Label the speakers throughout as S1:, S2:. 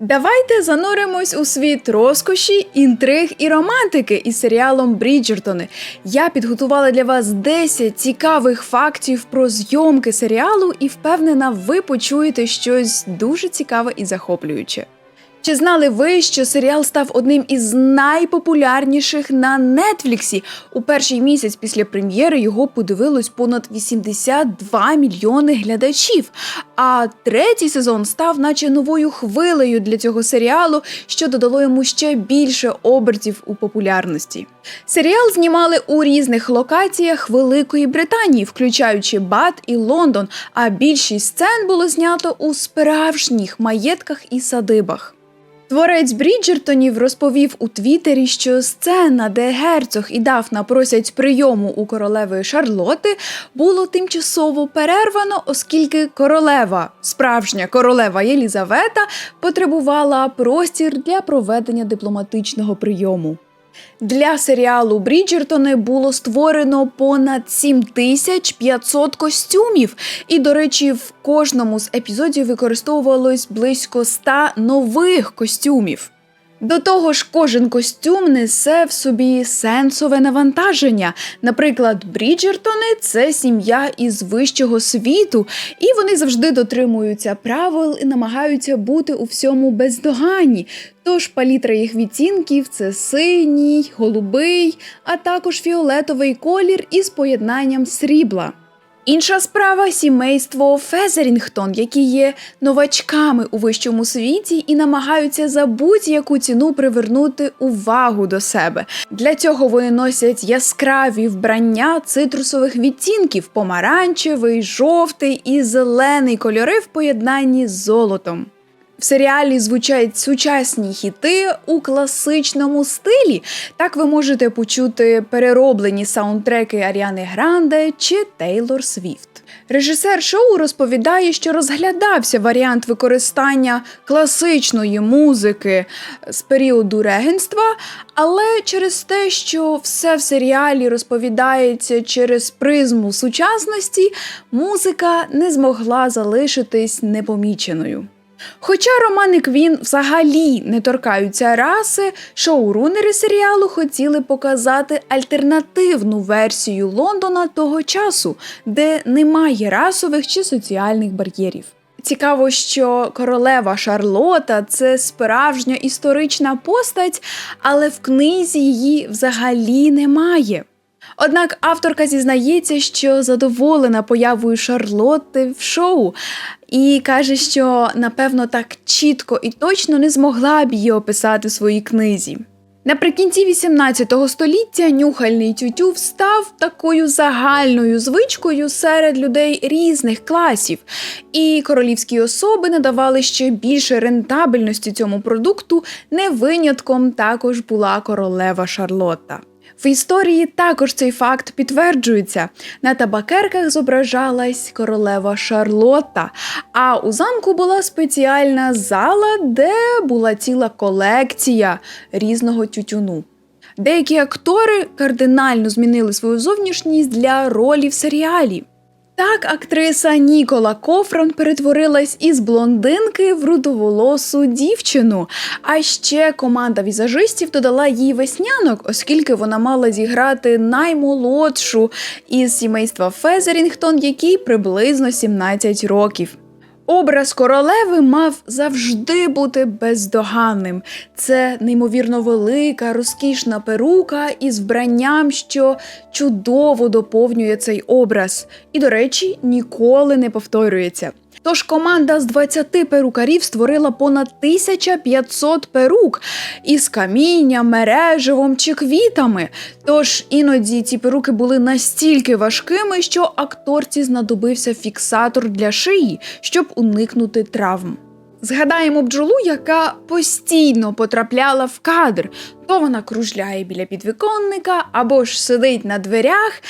S1: Давайте зануримось у світ розкоші, інтриг і романтики із серіалом Бріджертони. Я підготувала для вас 10 цікавих фактів про зйомки серіалу і впевнена, ви почуєте щось дуже цікаве і захоплююче. Чи знали ви, що серіал став одним із найпопулярніших на Нетфліксі? У перший місяць після прем'єри його подивилось понад 82 мільйони глядачів. А третій сезон став, наче новою хвилею для цього серіалу, що додало йому ще більше обертів у популярності. Серіал знімали у різних локаціях Великої Британії, включаючи Бат і Лондон. А більшість сцен було знято у справжніх маєтках і садибах. Творець Бріджертонів розповів у Твіттері, що сцена, де герцог і Дафна просять прийому у королеви Шарлоти, було тимчасово перервано, оскільки королева, справжня королева Єлізавета, потребувала простір для проведення дипломатичного прийому. Для серіалу Бріджертони було створено понад 7500 костюмів, і, до речі, в кожному з епізодів використовувалось близько 100 нових костюмів. До того ж, кожен костюм несе в собі сенсове навантаження. Наприклад, Бріджертони це сім'я із вищого світу, і вони завжди дотримуються правил і намагаються бути у всьому бездоганні. Тож палітра їх відтінків це синій, голубий, а також фіолетовий колір із поєднанням срібла. Інша справа сімейство Фезерінгтон, які є новачками у вищому світі і намагаються за будь-яку ціну привернути увагу до себе. Для цього вони носять яскраві вбрання цитрусових відтінків: помаранчевий, жовтий і зелений кольори в поєднанні з золотом. В серіалі звучать сучасні хіти у класичному стилі. Так ви можете почути перероблені саундтреки Аріани Гранде чи Тейлор Свіфт. Режисер шоу розповідає, що розглядався варіант використання класичної музики з періоду регенства, але через те, що все в серіалі розповідається через призму сучасності, музика не змогла залишитись непоміченою. Хоча Роман і Квін взагалі не торкаються раси, шоурунери серіалу хотіли показати альтернативну версію Лондона того часу, де немає расових чи соціальних бар'єрів. Цікаво, що королева Шарлота це справжня історична постать, але в книзі її взагалі немає. Однак авторка зізнається, що задоволена появою Шарлотти в шоу, і каже, що напевно так чітко і точно не змогла б її описати в своїй книзі. Наприкінці 18 століття нюхальний тютюв став такою загальною звичкою серед людей різних класів, і королівські особи надавали ще більше рентабельності цьому продукту. Не винятком також була королева Шарлотта. В історії також цей факт підтверджується. На табакерках зображалась королева Шарлотта, а у замку була спеціальна зала, де була ціла колекція різного тютюну. Деякі актори кардинально змінили свою зовнішність для ролі в серіалі. Так, актриса Нікола Кофрон перетворилась із блондинки в рудоволосу дівчину. А ще команда візажистів додала їй веснянок, оскільки вона мала зіграти наймолодшу із сімейства Фезерінгтон, якій приблизно 17 років. Образ королеви мав завжди бути бездоганним. Це неймовірно велика, розкішна перука із вбранням, що чудово доповнює цей образ, і, до речі, ніколи не повторюється. Тож команда з 20 перукарів створила понад 1500 перук із камінням, мереживом чи квітами. Тож іноді ці перуки були настільки важкими, що акторці знадобився фіксатор для шиї, щоб уникнути травм. Згадаємо бджолу, яка постійно потрапляла в кадр. То вона кружляє біля підвіконника або ж сидить на дверях.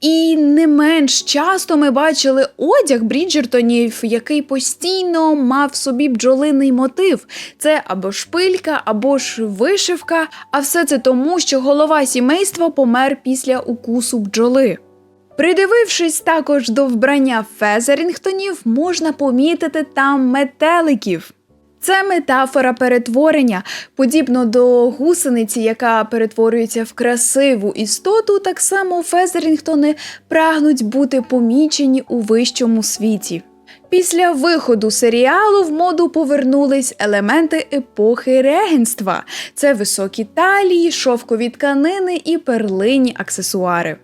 S1: І не менш часто ми бачили одяг Бріджертонів, який постійно мав собі бджолиний мотив. Це або шпилька, або ж вишивка. А все це тому, що голова сімейства помер після укусу бджоли. Придивившись також до вбрання Фезерінгтонів, можна помітити там метеликів. Це метафора перетворення. Подібно до гусениці, яка перетворюється в красиву істоту, так само Фезерінгтони прагнуть бути помічені у вищому світі. Після виходу серіалу в моду повернулись елементи епохи регенства: це високі талії, шовкові тканини і перлині аксесуари.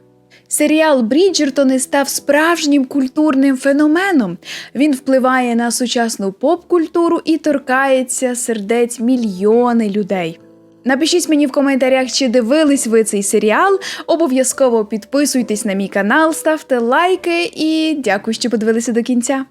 S1: Серіал Бріджертони став справжнім культурним феноменом. Він впливає на сучасну поп-культуру і торкається сердець мільйони людей. Напишіть мені в коментарях, чи дивились ви цей серіал. Обов'язково підписуйтесь на мій канал, ставте лайки і дякую, що подивилися до кінця.